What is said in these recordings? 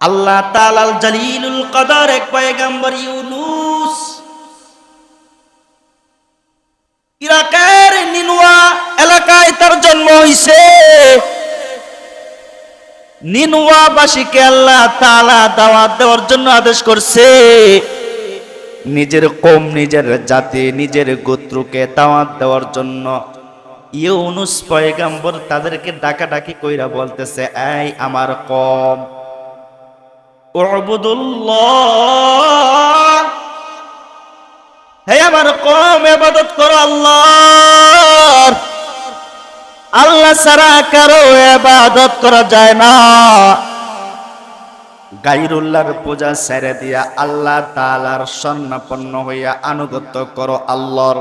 আল্লাহ Talal জালিলুল কদর, এক পয়গাম্বর ইউনুস। ইরাকের নিনুয়া এলাকায় তার জন্ম হইছে। নিনুয়াবাসীকে আল্লাহ তাআলা দাওয়াত দেওয়ার জন্য আদেশ করছে। নিজের কম, নিজের জাতি, নিজের গোত্রকে দাওয়াত দেওয়ার জন্য ইউনুস পয়গাম্বর তাদেরকে ডাকাডাকি কইরা বলতেছে, এই আমার কম হে আমার কম ইবাদত করো আল্লাহর। আল্লাহ ছাড়া কারও এবাদত করা যায় না। গাইরুল্লাহর পূজা ছেড়ে দিয়া আল্লাহ তাআলার স্বর্ণাপন্ন হইয়া আনুগত্য করো আল্লাহর।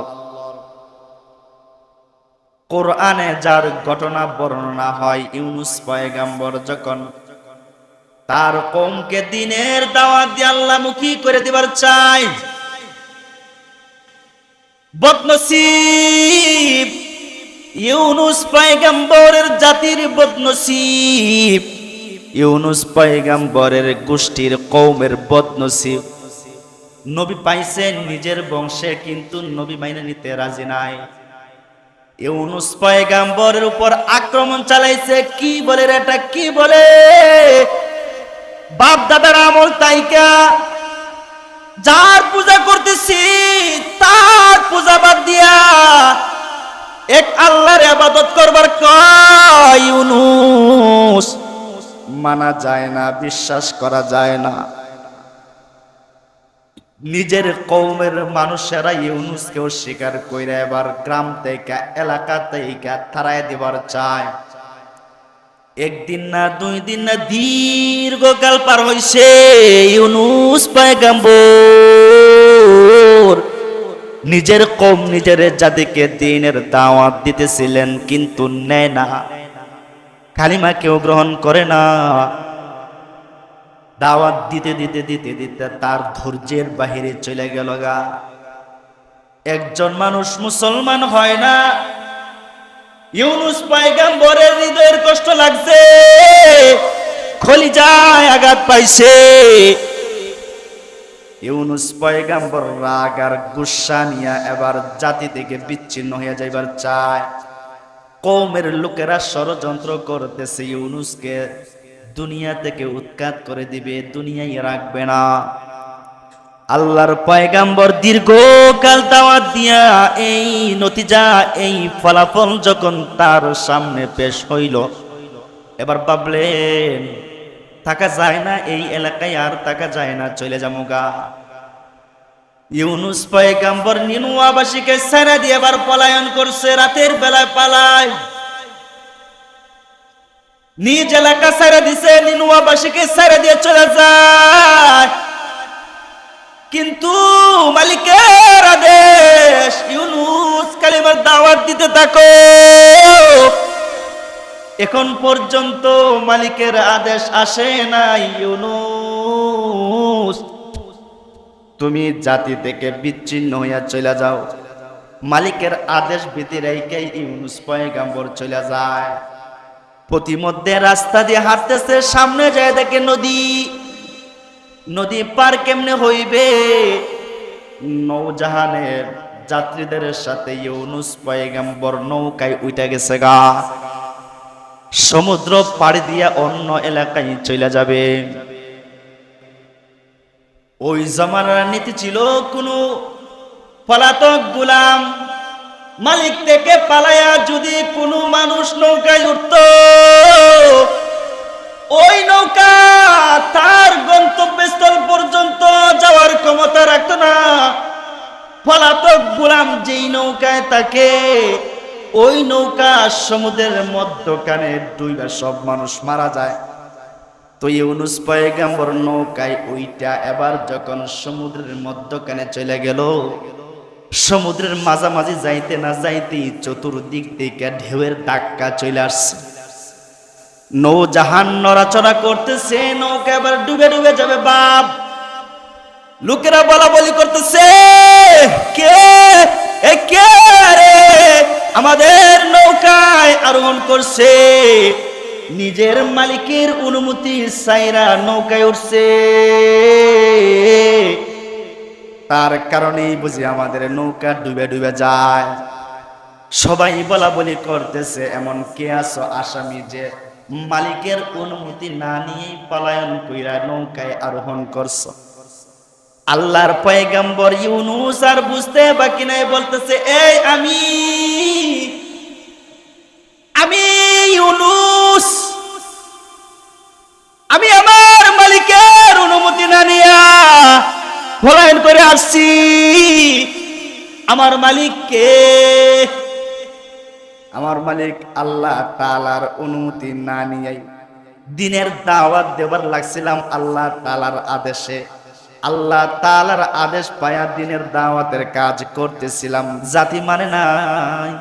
কোরআনে যার ঘটনা বর্ণনা হয়, ইউনুস পয়গাম্বর যখন তার কমকে দিনের দাওয়াত দিয়ে আল্লাহ মুখী করে দিবার চাই। বদনসিব, ইউনুস পয়গাম্বরের জাতির বদনসিব, ইউনুস পয়গাম্বরের গোষ্ঠীর কৌমের বদনসিব। নবী পাইছেন নিজের বংশে, কিন্তু নবী মাইনে নিতে রাজি নাই। ইউনুস পয়গাম্বরের উপর আক্রমণ চালাইছে, কি বলে এটা, কি বলে? বাপ দাদার আমল তাইকা যার পূজা করতেছি, তার পূজা বাদ দিয়া এক আল্লাহর আবাদত করবার ইউনুস, মানা যায় না, বিশ্বাস করা যায় না। নিজের কৌমের মানুষেরা ইউনুসকে অস্বীকার কইরা এবার গ্রাম থেকে, এলাকা থেকে তারাই দিবার চায়। একদিন না দুই দিন না, দীর্ঘকাল পার হইছে। ইউনুস পয়গাম্বর নিজের কম নিজের জাতিকে দিনের দাওয়াত দিতেছিলেন, কিন্তু নেয় না। কালিমা কেউ গ্রহণ করে না। দাওয়াত দিতে দিতে দিতে দিতে তার ধৈর্যের বাহিরে চলে গেল গা। একজন মানুষ মুসলমান হয় না ইউনুস পায়গাম্বরের হৃদয়ের কষ্ট লাগছে। খলিজায় আঘাত পাইছে। ইউনুস পয়গাম্বর রাগ আর গুসা নিয়া এবার জাতি থেকে বিচ্ছিন্ন হইয়া যাইবার চায়। কৌমের লোকেরা ষড়যন্ত্র করতেছে ইউনুসকে। দুনিয়া থেকে উৎখাত করে দিবে, দুনিয়ায় রাখবে না। আল্লাহর পয়গাম্বর দীর্ঘকাল দাওয়াত দিয়া এই নতিজা, এই ফলাফল যখন তার সামনে পেশ হইল, এবার ভাবলেন, থাকা যায় না এই এলাকায় আর থাকা যায় না, চলে যাব গা। ইউনুস পয়গাম্বর নিনুয়াবাসীকে সেরা দিয়ে এবার পলায়ন করছে, রাতের বেলায় পালায়। নিজ এলাকা ছেড়ে দিছে নিনুয়াবাসীকে ছেড়ে দিয়ে চলে যায়। কিন্তু মালিকের আদেশ, ইউনুস কালিমার দাওয়াত দিতে থাকো। এখন পর্যন্ত মালিকের আদেশ আসে নাই, ইউনুস। তুমি জাতি থেকে বিচ্ছিন্ন হইয়া চলে যাও। মালিকের আদেশ ভীতি রেখে ইউনুস পয়গাম্বর চলে যায়। প্রতিমধ্যে রাস্তা দিয়ে হাঁটতেছে, সামনে যায় দেখে নদী। নদী পার কেমনে হইবে? নৌজাহানের যাত্রীদের সাথে ইউনুস পয়গাম্বর নৌকায় উঠে গেছে গা। সমুদ্র পাড়ি দিয়া অন্য এলাকায় চলে যাবে। ওই জমানার নীতি ছিল কোনো পলাতক গুলাম মালিক থেকে পালায়া যদি কোনো মানুষ নৌকায় উঠত ওই নৌকা তার গন্তব্যস্থল পর্যন্ত যাওয়ার ক্ষমতা রাখত না। পলাতক গুলাম যেই নৌকায় তাকে ওই নৌকা সমুদ্রের মধ্যখানে ডুইবা, সব মানুষ মারা যায়। তো ইউনুস পয়গাম্বর নৌকায় ওইটা এবার যখন সমুদ্রের মধ্যখানে চলে গেল, সমুদ্রের মাঝামাঝি যাইতে না যাইতে চতুর্দিক থেকে ঢেউয়ের ধাক্কা চলে আসছে। নৌজাহান নড়াচড়া করতেছে, নৌকা এবার ডুবে ডুবে যাবে, বাপ। লোকেরা বলা বলি করতেছে, কে? কে রে? আমাদের নৌকায় আরোহণ করছে। নিজের মালিকের অনুমতি সাইরা নৌকায় উঠছে। তার কারণেই বুঝি আমাদের নৌকা ডুবে ডুবে যায়। সবাই বলা বলি করতেছে, এমন কে আছো আসামি যে মালিকের অনুমতি না নিয়েই পলায়ন কইরা নৌকায় আরোহণ করছ। আল্লাহর পয়গাম্বর ইউনুস আর বুঝতে বাকি নাই, বলতেছে, এই আমি আমি ইউনুস, আমি আমার মালিকের অনুমতি না নিয়া পলায়ন করে আসছি। আমার মালিককে আমার মালিক আল্লাহ তালার অনুমতি না নিয়াই দিনের দাওয়াত দেবার লাগছিলাম আল্লাহ তালার আদেশে। আল্লাহ তালার আদেশ পায়া দিনের দাওয়াতের কাজ করতেছিলাম, জাতি মানে নাই।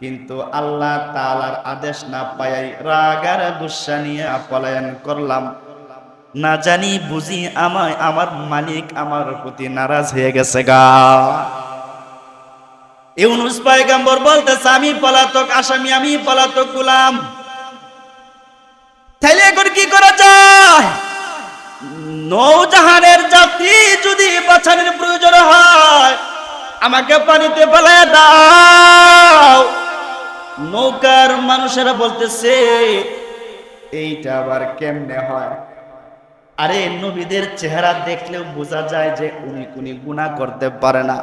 কিন্তু আল্লাহ তালার আদেশ না পায়াই রাগার গুসা নিয়ে পলায়ন করলাম। না জানি বুঝি আমায়, আমার মালিক আমার প্রতি নারাজ হয়ে গেছে গা। ইউনুস পয়গাম্বর বলতেছে, আমি পলাতক আসামি, আমি পলাতক গুলাম। তাইলে এখন কি করা যায়? নৌজাহানের যাত্রী যদি বাছানোর প্রয়োজন হয়, আমাকে পানিতে ফেলায় দাও। নৌকার মানুষেরা বলতেছে, এইটা আবার কেমনে হয়? আরে নবীদের চেহারা দেখলেও বোঝা যায় যে উনি কুনি গুণা করতে পারে না।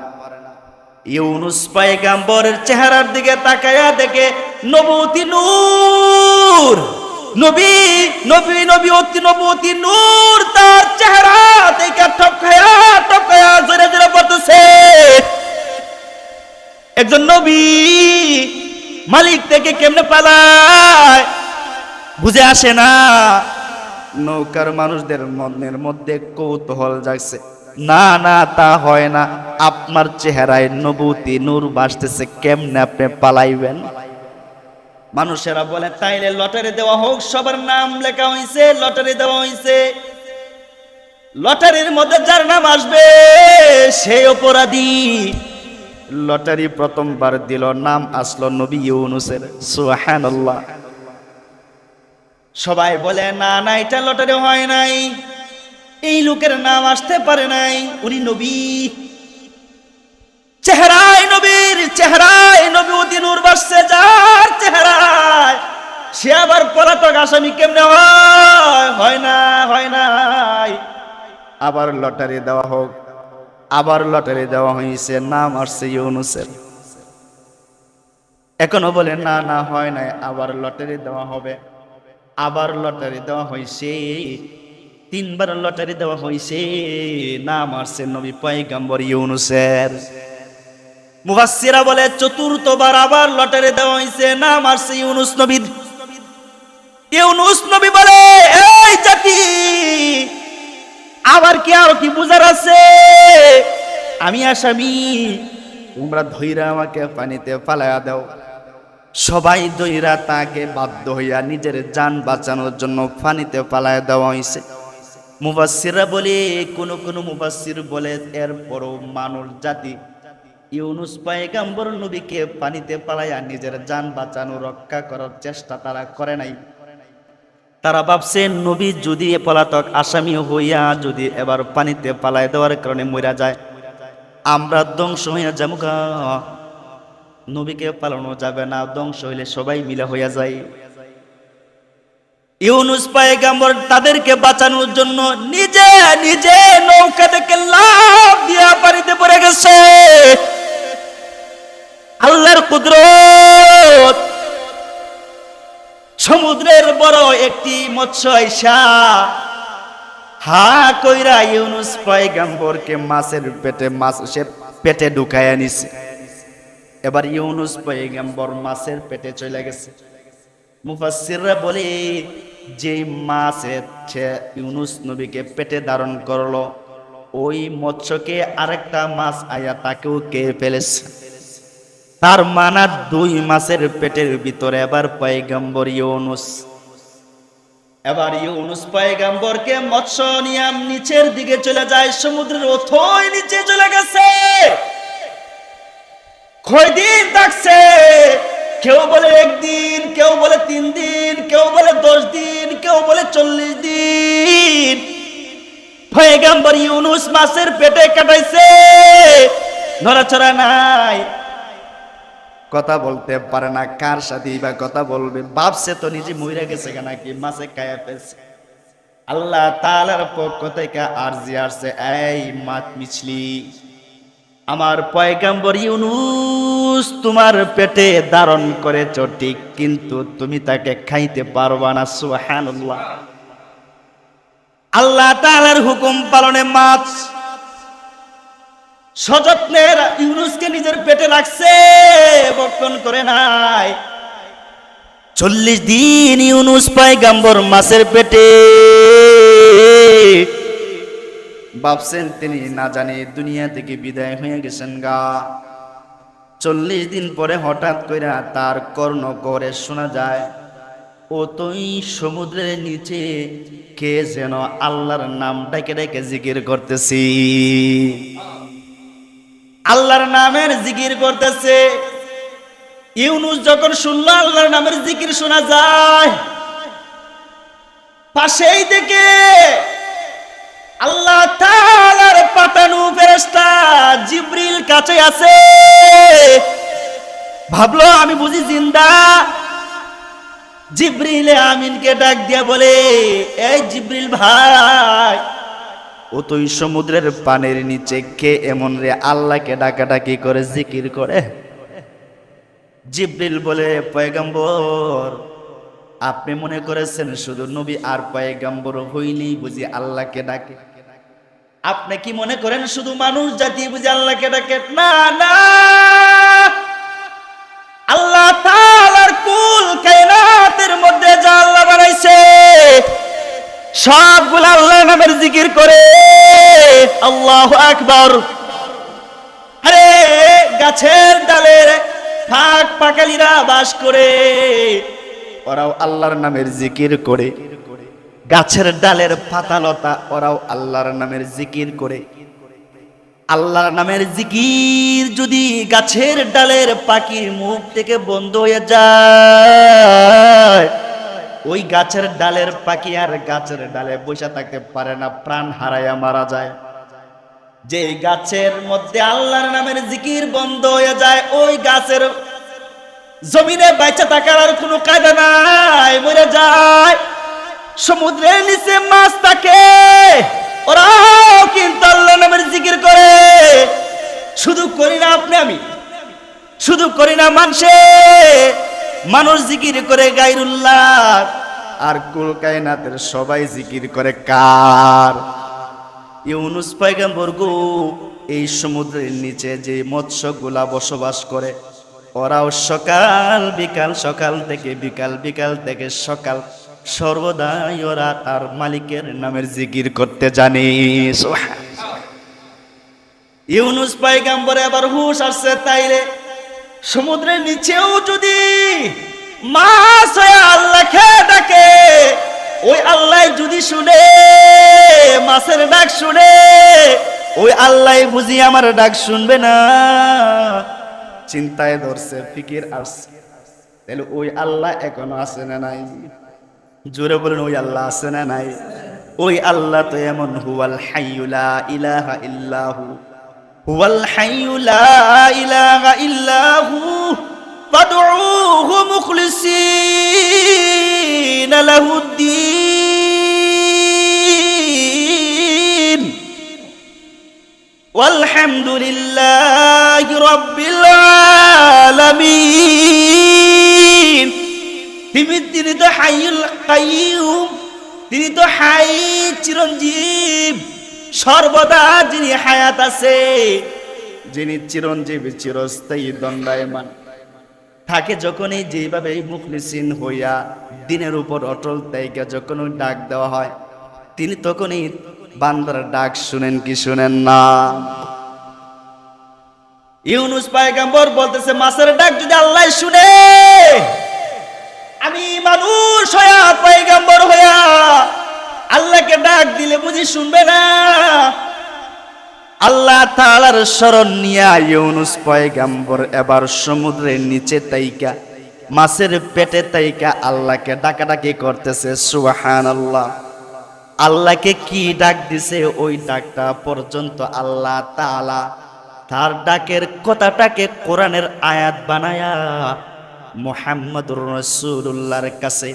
ইউনুস পায়গাম্বরের চেহারার দিকে তাকায়া দেখে নবতী নূর, নবী নবী নবী, অতি নবতী নূর, তার চেহারা দেখে ঠকায়া ঠকায়া জোরে জোরে পড়তেছে একজন নবী, মালিক থেকে কেমনে পালায়? বুঝে আসে না। নৌকার মানুষদের মনের মধ্যে কৌতূহল জাগছে। না না, তা হয় না। আপনার চেহারায় নবুতি নূর বাসতেছে, কেমনে আপনি পালাইবেন? মানুষেরা বলে, তাইলে লটারি দেওয়া হোক, সবার নাম লেখা হয়েছে লটারি দেওয়া হয়েছে লটারির মধ্যে যার নাম আসবে সেই অপরাধী। লটারি প্রথমবার দিল, নাম আসলো নবী ইউনুসের, সুবহানাল্লাহ। সবাই বলে, না না, এটা লটারি হয় নাই। এই লোকের নাম আসতে পারে নাই। উনি নবী। চেহারায় নবীর, চেহারায় নবী নূর বাসছে যার চেহারায়, সে আবার পলাতক আসামি কেমনে হয়? হয় না, হয় নাই। আবার লটারি দেওয়া হোক, আবার লটারি দেওয়া হয়েছে নাম আসছে ইউনুসের। এখনও বলে না না, হয় নাই, আবার লটারি দেওয়া হবে, আবার লটারি দেওয়া হয়েছে তিনবার লটারি দেওয়া হয়েছে নাম আসছে নবী পয়গাম্বর ইউনুসের। মুফাসসিরা বলে, চতুর্থবার আবার লটারি দেওয়া হয়েছে নাম আসছে ইউনুস নবীর। ইউনুস নবী বলে, এই জাতি আবার কি আর কি বুঝার আছে? আমি আসামি, তোমরা ধৈরা আমাকে পানিতে ফালাইয়া দাও। সবাই দইরা তাকে বাধ্য হইয়া নিজের যান বাঁচানোর জন্য পানিতে পালায় দেওয়া হয়েছে মুবাসিররা বলে, কোন কোন মুবাসির বলে, এর এরপরও মানুষ জাতি। ইউনুস পায়গাম্বর নবীকে পানিতে পালাইয়া নিজের যান বাঁচানো, রক্ষা করার চেষ্টা তারা করে নাই। তারা ভাবছে নবী যদি পলাতক আসামি হইয়া যদি এবার পানিতে পালায় দেওয়ার কারণে মরা যায়, আমরা ধ্বংস হইয়া গা। নবীকে পালানো যাবে না, ধ্বংস হইলে সবাই মিলে হইয়া যায়। ইউনুস পায়গাম্বর তাদেরকে বাঁচানোর জন্য নিজে নিজে নৌকা থেকে লাভ দিয়া পানিতে পড়ে গেছে। আল্লাহর কুদরত। সমুদ্রের বড় একটি মৎস্য হা কইরা ইউনুস পয়গাম্বরকে মাছের পেটে, মাছ সে পেটে ঢুকাইয়া নিছে এবার ইউনুস পয়গাম্বর মাছের পেটে চলে গেছে। মুফাসসিররা বলে যে মাছের সে ইউনুস নবীকে পেটে ধারণ করল। ওই মৎস্যকে আরেকটা মাছ আয়া তাকেও কে ফেলেছে। তার মানা দুই মাসের পেটের ভিতরে এবার পয়গম্বর ইউনুস। এবার ইউনুস পয়গম্বরকে মৎস্য নিয়াম নিচের দিকে চলে যায়, সমুদ্রের অথই নিচে চলে গেছে। কয়দিন থাকছে? কেউ বলে একদিন, কেউ বলে তিন দিন, কেউ বলে দশ দিন, কেউ বলে চল্লিশ দিন। পয়গাম্বর ইউনুস মাসের পেটে কাটাইছে, নড়াচড়া নাই। কথা বলতে পারে না, কার সাথে বা কথা বলবে? ভাবছে তো নিজে মইরা গেছে নাকি, মাছে কায়া ফেলছে। আল্লাহ তাআলার পক্ষ থেকে আরজি আসছে, এই মাত মিছলি, আমার পয়গাম্বর ইউনুস তোমার পেটে ধারণ করেছ, ঠিক কিন্তু তুমি তাকে খাইতে পারবা না, সুবহানাল্লাহ। আল্লাহ তাআলার হুকুম পালনে মাছ। ইউনুসকে নিজের পেটে রাখছে করে নাই। চল্লিশ দিন ইউনুস পয়গাম্বর মাছের পেটে। ভাবছেন তিনি না জানে দুনিয়া থেকে বিদায় হয়ে গেছেন গা। চল্লিশ দিন পরে হঠাৎ করে তার কর্ণ করে শোনা যায়, ও তুই সমুদ্রের নিচে, কে যেন আল্লাহর নাম ডেকে ডেকে জিকির করতেছি? আল্লাহর নামের জিকির করতেছে। ইউনুস যখন শুনলো আল্লাহর নামের জিকির শোনা যায়, পাশেই থেকে আল্লাহ তাআলার পাঠানো ফেরেশতা জিবরিল কাছে আছে। ভাবলো, আমি বুঝি জিন্দা? জিবরিলে আমিনকে ডাক দিয়া বলে, এই জিবরিল ভাই, ও তুই সমুদ্রের পানির নিচে কে এমন রে আল্লাহকে ডাকাডাকি করে জিকির করে? জিবরিল বলে, পয়গম্বর, আপনি মনে করেছেন শুধু নবী আর পয়গম্বর হইলেই বুঝি আল্লাহকে ডাকে? আপনি কি মনে করেন শুধু মানুষ জাতি বুঝি আল্লাহকে ডাকে? না না। আল্লাহ কুল কায়নাতের মধ্যে যা আল্লাহ বানাইছে, সবগুলো আল্লাহ নামের জিকির করে। আল্লাহ আকবার। আরে, গাছের ডালের ফাঁক পাকালিরা বাস করে। ওরাও আল্লাহর নামের জিকির করে। গাছের ডালের পাতালতা, ওরাও আল্লাহর নামের জিকির করে। আল্লাহর নামের জিকির যদি গাছের ডালের পাখির মুখ থেকে বন্ধ হয়ে যায়, ওই গাছের ডালের পাখি আর গাছের ডালে বসে থাকতে পারে না, প্রাণ হারাইয়া মারা যায়। যে গাছের মধ্যে আল্লাহর নামের জিকির বন্ধ হয়ে যায়, ওই গাছের জমিনে বাইচা থাকার আর কোনো কায়দা নাই, মরে যায়। সমুদ্রের নিচে মাছ থাকে। ওরাও কিন্তু আল্লাহ নামের জিকির করে। শুধু করি না আপনি আমি। শুধু করি না মানুষে। মানুষ জিকির করে গাইরুল্লাহ আর কুল কায়নাতের সবাই জিকির করে কার? ইউনুস পয়গম্বর গো, এই সমুদ্রের নিচে যে মৎস্যগুলা বসবাস করে, ওরাও সকাল বিকাল, সকাল থেকে বিকাল বিকাল থেকে সকাল। সর্বদাই ওরা তার মালিকের নামের জিকির করতে জানে। ইউনুস পয়গম্বর এবার হুশ আসছে, তাইলে সমুদ্রের নিচেও যদি মাছ আল্লাহকে ডাকে, ওই আল্লাহ যদি শুনে, মাছের ডাক শুনে, ওই আল্লাহ বুঝি আমার ডাক শুনবে না। চিন্তায় ধরছে, ফিকির আসছে। তাহলে ওই আল্লাহ এখনও আছে না নাই? জোরে বলেন, ওই আল্লাহ আছে না নাই? ওই আল্লাহ তো এমন, হুয়াল হাইউলা ইলাহা ইল্লাহু। হুয়াল হাইউলা ইলাহা ইল্লাহু, ফাদউহু মুখলিসিনা লাহুদ্দিন। ওয়ালহামদুলিল্লাহি রাব্বিল আলামিন। তিনি তো হাইউল কাইয়ুম তিনি তো হাই চিরঞ্জীব সর্বদা যিনি হায়াত আছে। যিনি চিরঞ্জীব চিরস্থায়ী দণ্ডায়মান। থাকে যখনই যেভাবে মুখলিসিন হইয়া দিনের উপর অটল তাইকা যখন ডাক দেওয়া হয় তিনি তখনই বান্দার ডাক শুনেন কি শুনেন না। ইউনুস পায়গাম্বর বলতেছে মাছের ডাক যদি আল্লাহ শুনে আমি মানুষ হইয়া, পায়গাম্বর হইয়া আল্লাহকে ডাক দিলে বুঝি শুনবে না? আল্লাহ তাআলার শরণ নিয়া ইউনুস পয়গাম্বর এবার সমুদ্রের নিচে তাইকা, মাছের পেটে তাইকা আল্লাহকে ডাকাডাকি করতেছে সুবাহান আল্লাহ আল্লাহকে কি ডাক দিছে? ওই ডাকটা পর্যন্ত আল্লাহ তাআলা তার ডাকের কথাটাকে কোরআনের আয়াত বানায়া মোহাম্মদুর রসুল্লাহর কাছে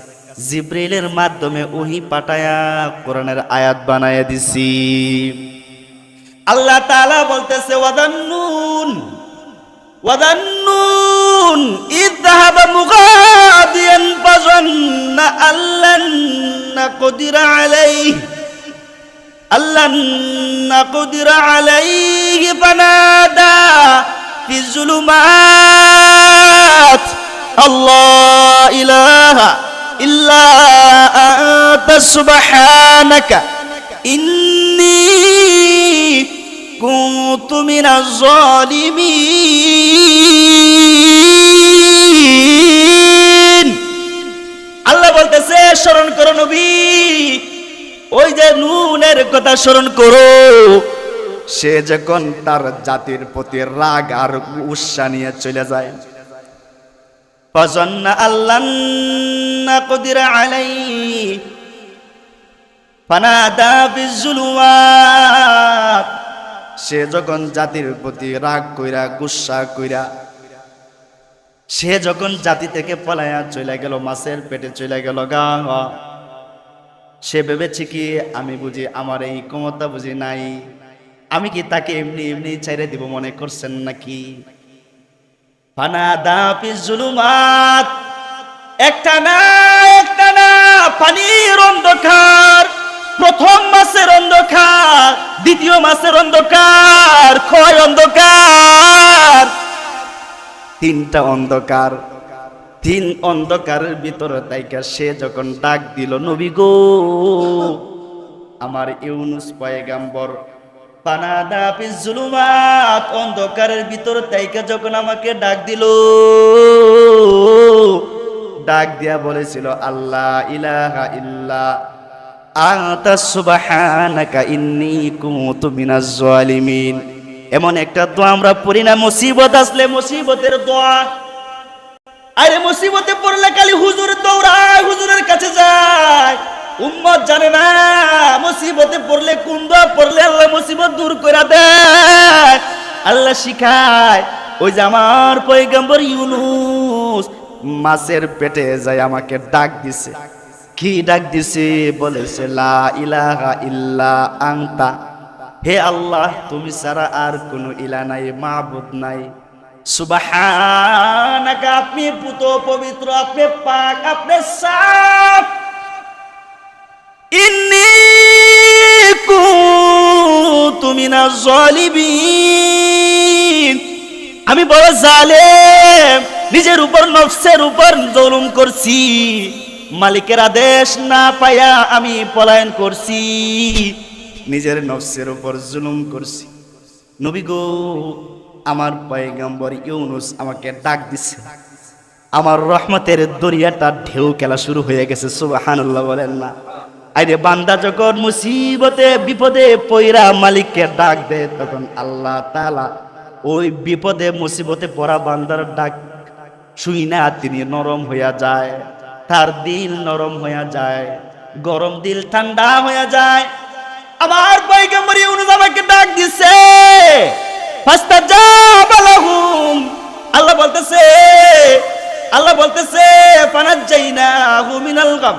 জিব্রিলের মাধ্যমে ওহি পাঠায়া কোরআনের আয়াত বানায়া দিছি। আল্লাহ তাআলা বলতেছে ওয়াদান্নুন ওয়াদান্নুন ইদ যাহাবা মুগাদিয়ান ফাজান্না আল্লান নাকদিরা আলাইহি, আল্লান নাকদিরা আলাইহি ফানাদা ফি যুলুমাত আল্লাহ ইলাহা ইল্লা আল্লাহ বলতেছে, স্মরণ করো নবী, ওই যে নুনের কথা স্মরণ করো। সে যখন তার জাতির প্রতি রাগ আর উৎসাহ নিয়ে চলে যায়। ফজন্না আল্লাহ কদির আলাই। ফানাদা বিজুলুয়াত সে যখন জাতির প্রতি রাগ কইরা, গুসা কইরা, সে যখন জাতি থেকে পলায়া চলে গেল, মাছের পেটে চলে গেল, গা সে ভেবেছে কি, আমি বুঝি আমার এই ক্ষমতা বুঝি নাই। আমি কি তাকে এমনি এমনি ছেড়ে দিব মনে করছেন নাকি? ফানাদা জুলুমাত। একটা না একটা না, পানির অন্ধকার। প্রথম মাসের অন্ধকার, দ্বিতীয় মাসের অন্ধকার, ক্ষয় অন্ধকার। তিনটা অন্ধকার, তিন অন্ধকারের ভিতরে তাইকা সে যখন ডাক দিল, নবী গো, আমার ইউনুস পয়গাম্বর পানাদা জুলুমাত, অন্ধকারের ভিতরে তাইকা যখন আমাকে ডাক দিল, ডাক দিয়া বলেছিল, আল্লাহ ইলাহা ইল্লা আতা সুবহানাকা ইন্নী কুনতু মিনাজ জালিমিন। এমন একটা দোয়া আমরা পড়ি না, মুসিবত আসলে মুসিবতের দোয়া। আরে মুসিবতে পড়লে খালি হুজুর দৌড়ায়, হুজুরের কাছে যায়। উম্মত জানে না, মুসিবতে পড়লে কোন দোয়া পড়লে আল্লাহ মুসিবত দূর করে দেয়। আল্লাহ শিখায়, ওই যে আমার পয়গম্বর ইউনুস মাছের পেটে যায় আমাকে ডাক দিছে। কি ডাক দিছে? বলেছে, লা ইলাহা ইল্লা আংতা হে আল্লাহ, তুমি ছাড়া আর কোনো ইলা নাই মাহবুদ নাই। সুবাহানাকা, আপনি পুত পবিত্র, আপনি পাক, আপনি সাফ। ইন্নি কুনতু মিনাজ জালিমিন। আমি বড় জালেম, নিজের উপর, নফসের উপর জুলুম করছি। মালিকের আদেশ না পায়া আমি পলায়ন করছি। নিজের নফসের উপর জুলুম করছি। নবী গো, আমার পয়গম্বর ইউনুস আমাকে ডাক দিছে। আমার রহমতের দরিয়াটা ঢেউ খেলা শুরু হয়ে গেছে, সুবহানাল্লাহ বলেন না। আরে বান্দা যখন মুসিবতে, বিপদে পয়রা মালিককে ডাক দেয়, তখন আল্লাহ তালা ওই বিপদে, মুসিবতে পড়া বান্দার ডাক শুই না তিনি নরম হইয়া যায়, তার দিল নরম হইয়া যায়, গরম দিল ঠান্ডা হইয়া যায়। আমার পয়গম্বর ইউনুস ডাক দিছে, ফাস্তাজাবা লাহুম আল্লাহ বলতেছে আল্লাহ বলতেছে, ফানাজ্জাইনাহু মিনাল গাম।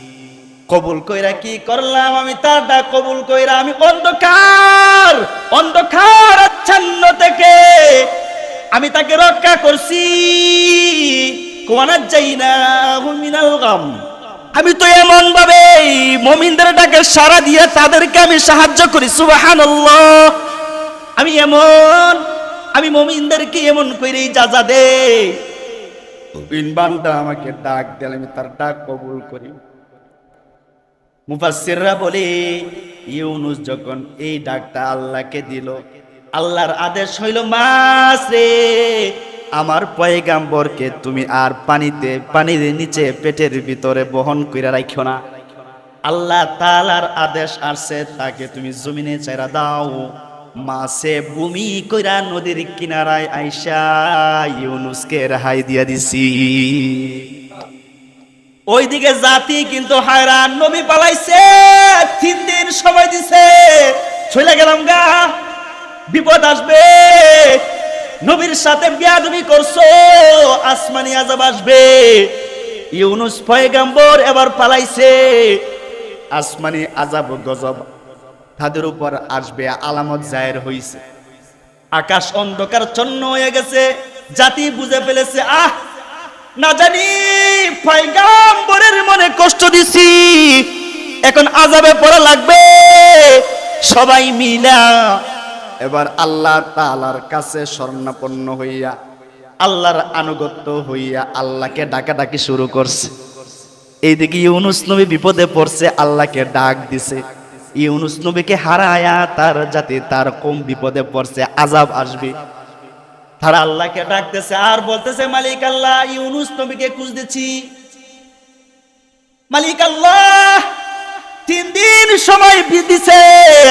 কবুল কইরা কি করলাম? আমি তার ডাক কবুল কইরা আমি অন্ধকার অন্ধকার আচ্ছন্ন থেকে আমি তাকে রক্ষা করছি। কোয়ানার যাই না মিনাল গাম। আমি তো এমন ভাবে মমিনদের ডাকে সারা দিয়ে তাদেরকে আমি সাহায্য করি, সুবহানাল্লাহ। আমি এমন, আমি মমিনদেরকে এমন করেই যা যা দে। বান্দা আমাকে ডাক দিলে আমি তার ডাক কবুল করি। মুফাসসিররা বলে, ইউনুস যখন এই ডাকটা আল্লাহকে দিল, আল্লাহর আদেশ হইল মাস রে, আমার পয়গাম্বরকে তুমি আর পানিতে, পানির নিচে পেটের ভিতরে বহন কইরা রাখো না। আল্লাহ তালার আদেশ আসছে, তাকে তুমি জমিনে চাইরা দাও। মাসে ভূমি কইরা নদীর কিনারায় আইসা ইউনুসকে রেহাই দিয়া দিছি। ওইদিকে জাতি কিন্তু হায়রান, নবী পালাইছে, তিন দিন সময় দিছে। চলে গেলাম গা, বিপদ আসবে, নবীর সাথে বিয়াদবি করছ, আসমানি আজাব আসবে। ইউনুস পয়গাম্বর এবার পালাইছে, আসমানি আজাব গজব, তাদের উপর আসবে আলামত জায়ের হইছে। আকাশ অন্ধকার চন্ন হয়ে গেছে, জাতি বুঝে ফেলেছে, আহ! না জানি, পয়গাম্বরের মনে কষ্ট দিছি। এখন আজাবে পড়া লাগবে, সবাই মিলা। এবার আল্লাহ তাআলার কাছে স্বর্ণাপন্ন হইয়া, আল্লাহর আনুগত্য হইয়া আল্লাহকে ডাকাডাকি শুরু করছে। এইদিকে ইউনুস নবী বিপদে পড়ছে, আল্লাহকে ডাক দিছে। ইউনুস নবীকে হারায়া তার জাতি, তার কম বিপদে পড়ছে আজাব আসবে। তারা আল্লাহকে ডাকতেছে, আর বলতেছে, মালিক আল্লাহ, ইউনুস নবীকে খুঁজতেছি মালিক আল্লাহ, তিন দিন সময় বি- দিছে।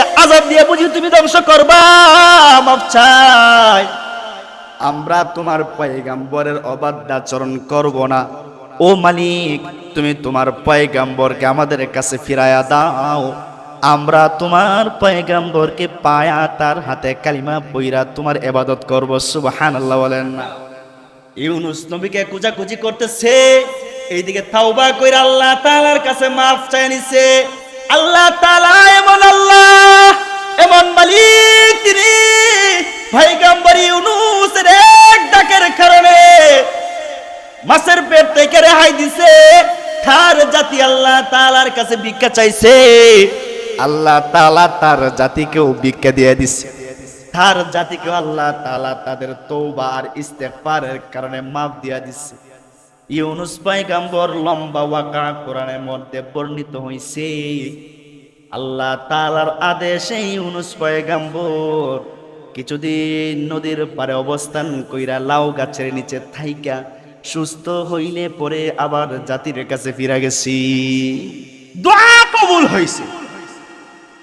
আজাব দিয়ে বুঝি তুমি ধ্বংস করবা চাই। আমরা তোমার পয়গাম্বরের অবাধ্যাচরণ করব না। ও মালিক, তুমি তোমার পয়গাম্বরকে আমাদের কাছে ফিরায়া দাও। আমরা তোমার পয়গাম্বরকে পায়া তার হাতে কালিমা বইরা তোমার এবাদত করব সুবহান আল্লাহ বলেন না। ইউনুস নবীকে কুজাকুজি করতেছে, এইদিকে তাওবা কইরা আল্লাহ তাআলার কাছে মাফ চাই নিছে। আল্লাহ তাআলা এমন আল্লাহ, এমন মালিক তিনি। পয়গম্বর ইউনুসের এক ডাকের কারণে মাছের পেট থেকে রেহাই দিছে। তার জাতি আল্লাহ তাআলার কাছে ভিক্ষা চাইছে। আল্লাহ তালা তার জাতিকেও ভিক্ষা দিয়ে দিছে। তার জাতিকে আল্লাহ তালা তাদের তৌবা আর ইস্তেগফারের কারণে মাফ দিয়া দিচ্ছে ইউনুস পয়গম্বর লম্বা ওয়াকা কোরআনের মধ্যে বর্ণিত হইছে, আল্লাহ তাআলার আদেশে ইউনুস পয়গম্বর কিছুদিন নদীর পারে অবস্থান কইরা লাউ গাছের নিচে থাইকা সুস্থ হইলে পরে আবার জাতির কাছে ফিরা গেছি। দোয়া কবুল হইছে।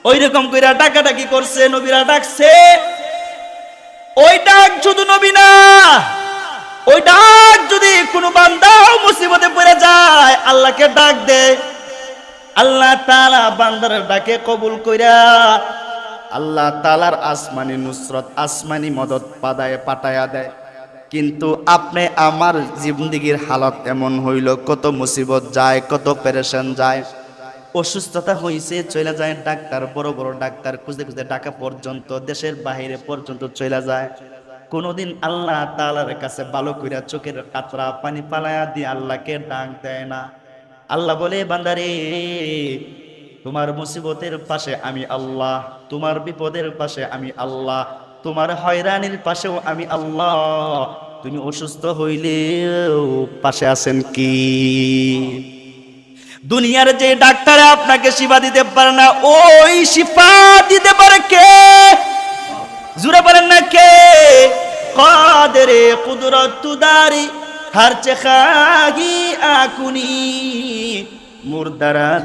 ওই রকম কইরা ডাকাডাকি করছে, নবীরা ডাকছে। ওই ডাক শুধু নবী না, ওই ডাক যদি কোনো বান্দাও মুসিবতে পড়ে যায়, আল্লাহকে ডাক দে। আল্লাহ তাআলা বান্দার ডাকে কবুল কইরা, আল্লাহ তাআলার আসমানি নুসরত, আসমানি মদত পাদায় পাঠায়া দেয়। কিন্তু আপনি আমার জিন্দগির হালত এমন হইল, কত মুসিবত যায়, কত পেরেশান যায়। অসুস্থতা হইছে চলে যায় ডাক্তার, বড় বড় ডাক্তার, খুঁজতে খুঁজতে ঢাকা পর্যন্ত, দেশের বাইরে পর্যন্ত চলে যায়। কোনোদিন আল্লাহ তাআলার কাছে ভালো কইরা চোখের কাতরা পানি পালায়া দিয়ে আল্লাহকে ডাক দেয় না। আল্লাহ বলে, বান্দারে, তোমার মুসিবতের পাশে আমি আল্লাহ, তোমার বিপদের পাশে আমি আল্লাহ, তোমার হয়রানির পাশেও আমি আল্লাহ। তুমি অসুস্থ হইলেও পাশে আছেন কি? দুনিয়ার যে ডাক্তারে আপনাকে শিফা দিতে পারে না, ওই শিফা দিতে পারে কে? জুড়ে পারেন না কে? কাদেরে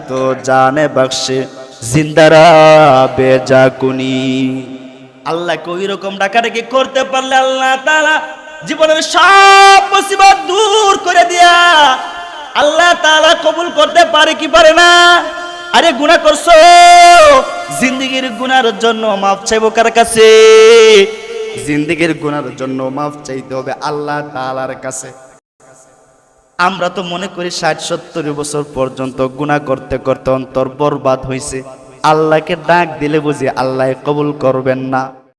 তো জানে জিন্দারা আল্লাহকে ওই রকম ডাকাডাকি করতে পারলে আল্লাহ জীবনের সব মুসিবত দূর করে দিয়া আল্লাহ তাআলা কবুল করতে পারে কি পারে না? আরে গুনাহ করছ? জিন্দিগির গুনার জন্য মাফ চাইব কার কাছে? জিন্দিগির গুনার জন্য মাফ চাইতে হবে আল্লাহ তাআলার কাছে। আমরা তো মনে করি ষাট, সত্তর বছর পর্যন্ত গুনাহ করতে করতে অন্তর বরবাদ হয়েছে আল্লাহকে ডাক দিলে বুঝি আল্লাহ কবুল করবেন না।